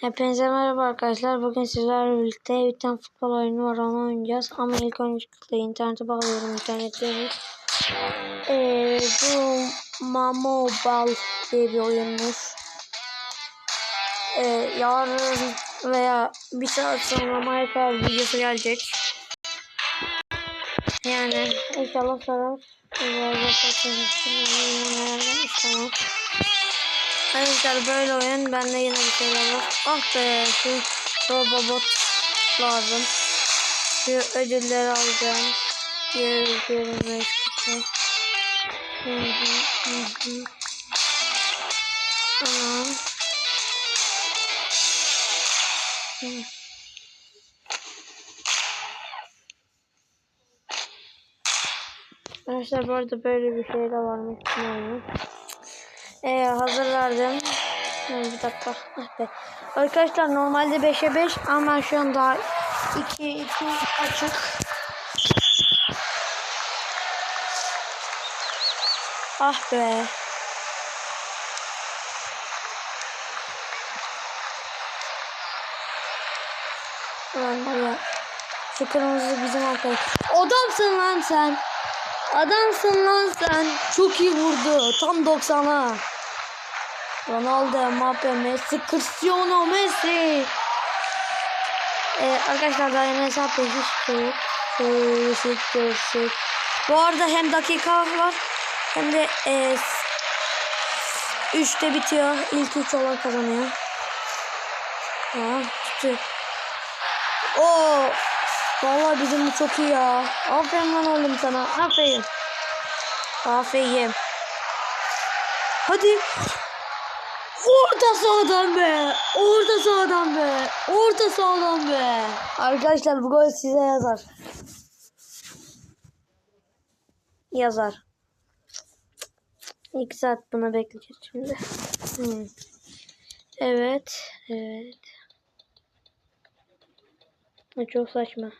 Hepinize merhaba arkadaşlar. Bugün sizlerle birlikte bir tane futbol oyunu var onu oynayacağız. Ama ilk öncelikle internete bağlıyorum. İnternette ee, bu Mamobal diye bir oyunmuş. Ee, yarın veya bir saat sonra Minecraft videosu gelecek. Yani inşallah sarar. Tamam. Arkadaşlar böyle oyun bende yine bir şeyler var. Ah be şu robot lazım. Şu ödülleri alacağım. Diğer ödüllerimi hı. Tamam. Hı. Arkadaşlar bu arada böyle bir şey de varmış. Yani. Ee, hazır verdim. Ha, Bir dakika. Ah. Arkadaşlar normalde 5'e 5 ama şu an daha 2 2 açık. Ah be. Ulan var ya. Şu kırmızı bizim arkadaş. Adamsın lan sen. Adamsın lan sen. Çok iyi vurdu. Tam 90'a. Ronaldo, Mbappe, Messi, Cristiano Messi. Ee, arkadaşlar daha yeni hesap şey, şey, şey. Bu arada hem dakika var hem de e, 3'te bitiyor. İlk 3 olan kazanıyor. Ha, tuttu. Oo, vallahi bizim bu çok iyi ya. Aferin lan oğlum sana. Aferin. Aferin. Hadi. Orta sahadan be. Orta sahadan be. Orta sahadan be. Arkadaşlar bu gol size yazar. Yazar. İki saat buna bekleyeceğiz şimdi. Evet. Evet. Çok saçma.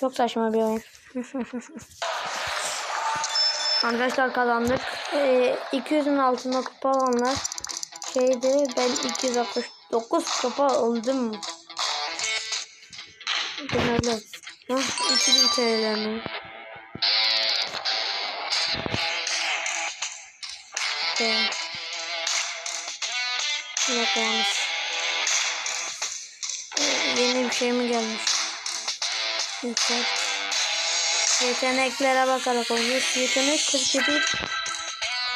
Çok saçma bir oyun. Arkadaşlar kazandık. Ee, 200'ün altında kupa olanlar şeydi ben 269 kupa oldum. Genelde. Hah 2000 TL mi? Tamam. Yok. Ee, yeni bir şey mi gelmiş? Yeter. Yeteneklere bakarak oynuyoruz. Yetenek 47.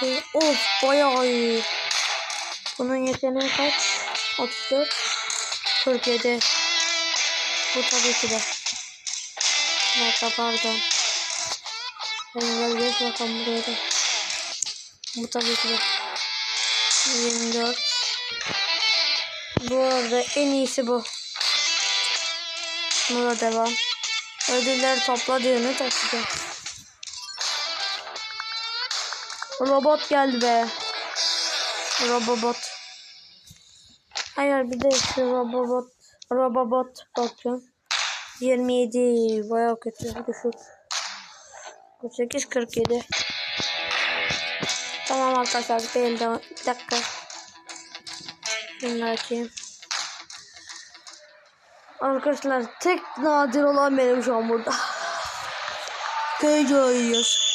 Ee, Of bayağı iyi. Bunun yeteneği kaç? 34. 47. Bu tabii ki de. Dakika pardon. Ben gel geç bakalım buraya da. Bu tabii ki de. 24. Bu arada en iyisi bu. Buna devam. Ödülleri topla toplayacağım. Robot geldi be. Robobot. Hayır bir de şu robobot. Robobot bakıyorum. 27 bayağı kötü düşük. 48 47. Tamam arkadaşlar bir dakika. Şunu açayım. Arkadaşlar tek nadir olan benim şu an burada. Köyce oynuyoruz.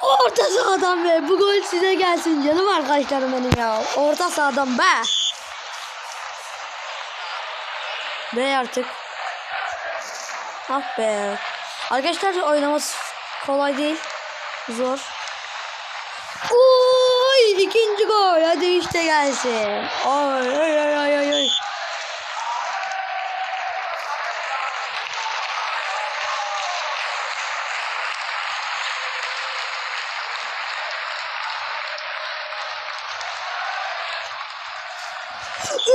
Orta sahadan be. Bu gol size gelsin canım arkadaşlarım benim ya. Orta sahadan be. Be artık. Ah be. Arkadaşlar oynaması kolay değil. Zor. Oy ikinci gol. Hadi işte gelsin. Oy oy oy oy oy. oy.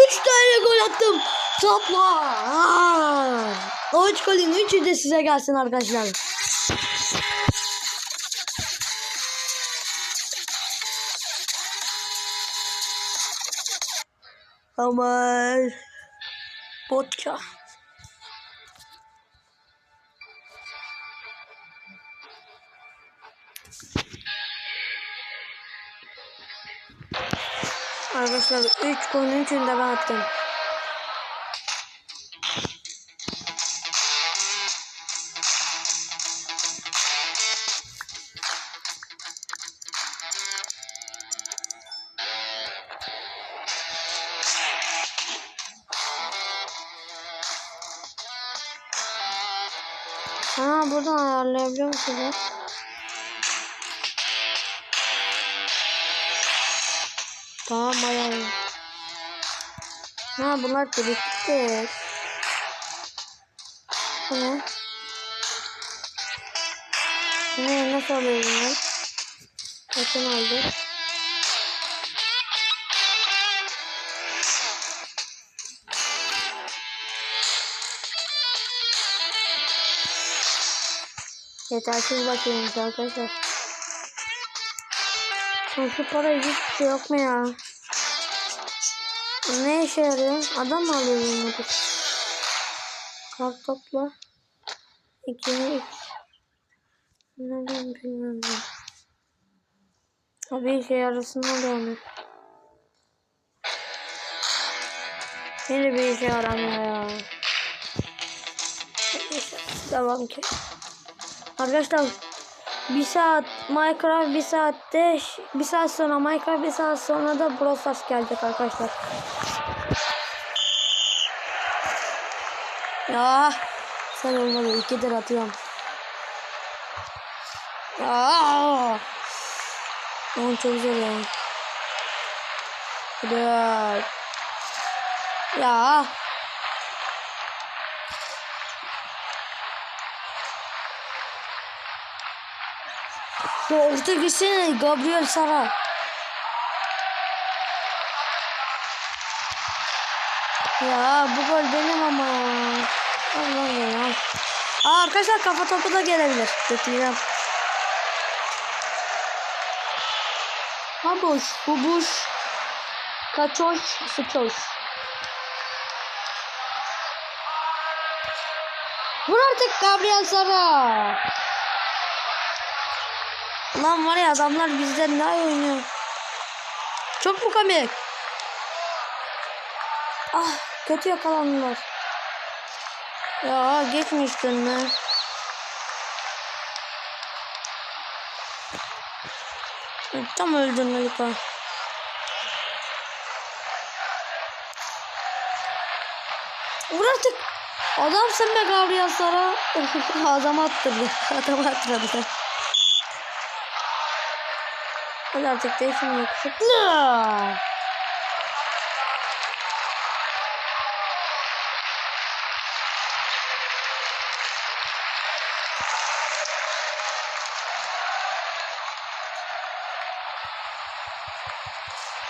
Üç tane gol attım. Topla. Aa. O üç golün üçü de size gelsin arkadaşlar. Aman. Vodka. Arkadaşlar 3 konunun içinde ben attım. Ha buradan ayarlayabiliyor musunuz? Tamam ayarlayayım. Ha bunlar birlikte. Bu ne? Nasıl oluyor bunlar? Bakın Yetersiz bakıyormuş arkadaşlar. Sonuçta para hiçbir şey yok mu ya? Ne işe yarıyor? Adam mı alıyor bunları? Kart topla. İki, üç. Neden bilmiyorum ben. Tabii işe oluyor mu? Yine bir işe yaramıyor ya. Devam ki. Arkadaşlar bir saat Minecraft bir saatte bir saat sonra Minecraft bir saat sonra da Brawl gelecek arkadaşlar. Ya sen olmadı ikidir atıyorum. Ya. Onun çok zor ya. Ya. Orta gitsene Gabriel Sara. Ya bu gol benim ama. Allah ya. Aa, arkadaşlar kafa topu da gelebilir. Bekleyeceğim. Habuş, bubuş, kaçoş, sıçoş. Vur artık Gabriel Sara. Lan var ya adamlar bizden daha iyi oynuyor. Çok mu komik? Ah kötü yakalandılar. Ya geçmiştin mi? Tam öldürmedik ha. Vur artık. Adamsın be Gabriel. Adam attırdı. Adam attırdı. Hadi artık değişim yakışıklı.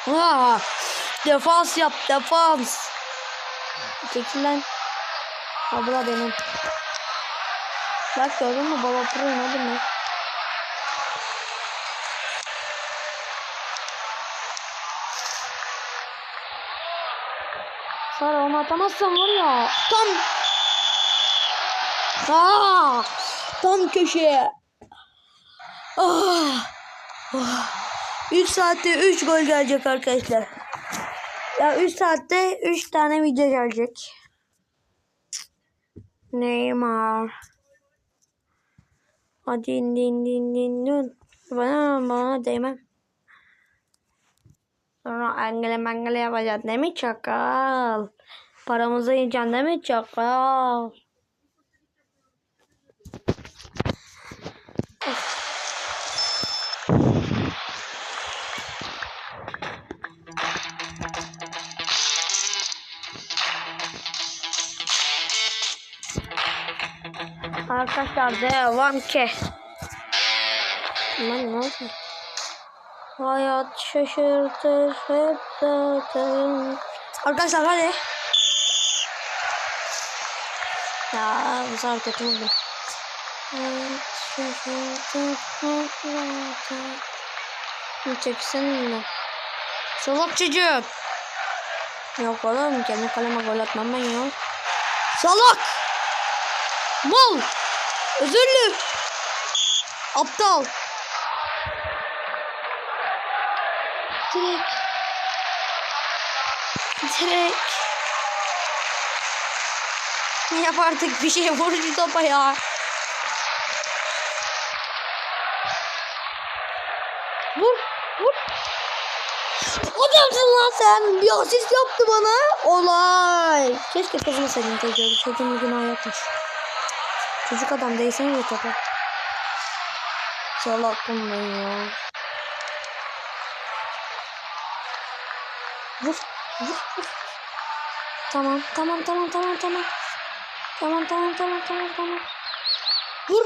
Aa, defans yap defans. Çekil lan. Abla benim. Bak gördün mü baba pro oynadı mı? Sara onu atamazsan var ya. Tam. Aa, tam köşeye. Ah. Ah. 3 saatte 3 gol gelecek arkadaşlar. Ya 3 saatte 3 tane video gelecek. Neymar. Hadi din din din din. Bana bana değmem. Sonra angele mangele yapacağız değil mi çakal? Paramızı yiyeceksin değil mi çakal? Arkadaşlar devam ki. Lan ne oldu? Hayat şaşırtır hep zaten. Arkadaşlar hadi. Ya bu sefer kötü oldu. Hayat şaşırtır hep zaten. Bir çeksin mi? Salak çocuk. Yok oğlum kendi kaleme gol atmam ben ya. Salak. Mal. Özürlü. Aptal. Direkt. Direkt. Yap artık bir şey vur şu topa ya. Vur. Vur. Adamsın lan sen. Bir asist yaptı bana. Olay. Keşke kızmasaydın çocuğu. Çocuğun günah yokmuş. Çocuk adam değsene de topa. Salaktım ben ya. Vur. Vur. Vur. Tamam. Tamam. Tamam. Tamam. Tamam. Tamam. Tamam. Tamam. Tamam. Tamam. Vur.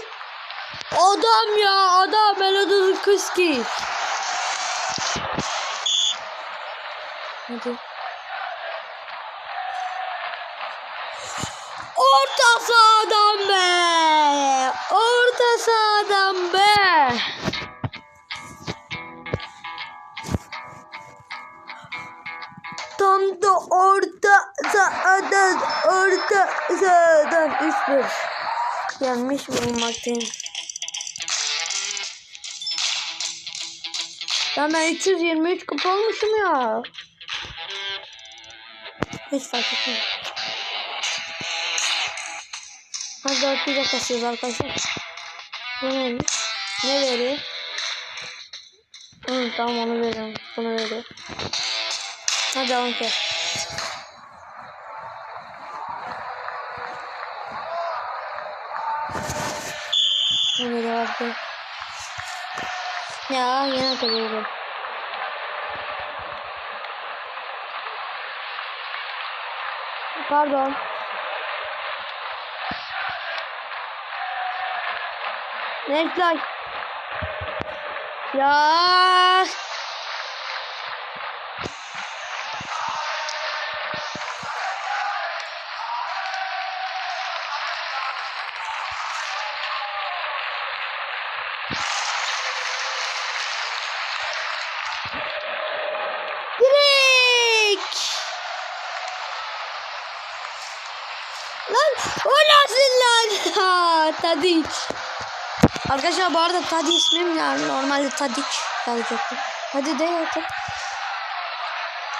Adam ya. Adam. Melodun kız ki. Hadi. Orta sahadan be. Orta sahadan be. Da orta sahadan orta sahadan 3-1. Yanlış bulunmaktayım. Ya ben 323 kupa olmuşum ya. Hiç fark etmiyor. Hadi dörtlüyle kasıyoruz arkadaşlar. Bu neymiş? Ne veriyor? Hı, tamam onu veriyorum. Bunu veriyor. Hadi devam ki. Yine devam. Ya yine kalıyorum. Pardon. Netlight. Ya. Tadic. Arkadaşlar bu arada Tadic ismim yani normalde Tadic yazacaktım. Hadi de yakın.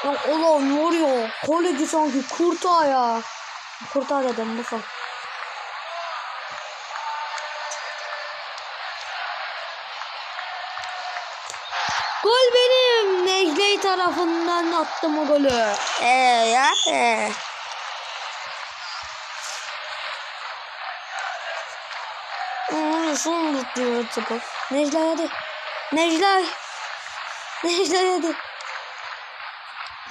Ya ulan var ya kaleci sanki kurtar ya. Kurtar dedim bu son. Gol benim. Necley tarafından attım o golü. Eee ya eee. Aa, son tutuyor topu. Necla hadi. Necla. Necla hadi.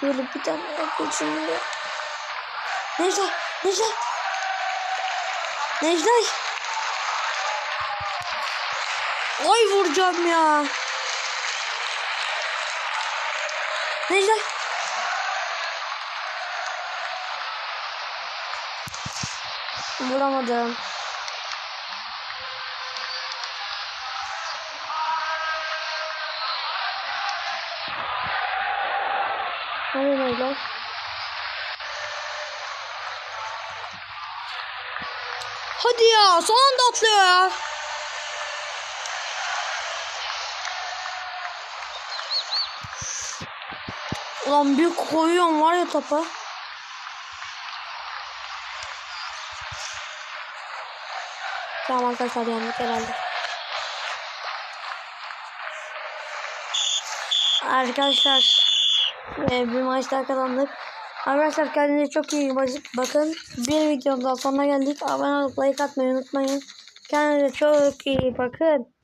Böyle bir tane yapayım şimdi. Necla. Necla. Necla. Ay vuracağım ya. Necla. Vuramadım. Hadi Necla. Hadi ya son anda atlıyor ya. Ulan bir koyuyorum var ya topa. Tamam arkadaşlar yandık herhalde. Arkadaşlar e, bir maçta kazandık. Arkadaşlar kendinize çok iyi bak- bakın. Bir videonun sonuna geldik. Abone olup like atmayı unutmayın. Kendinize çok iyi bakın.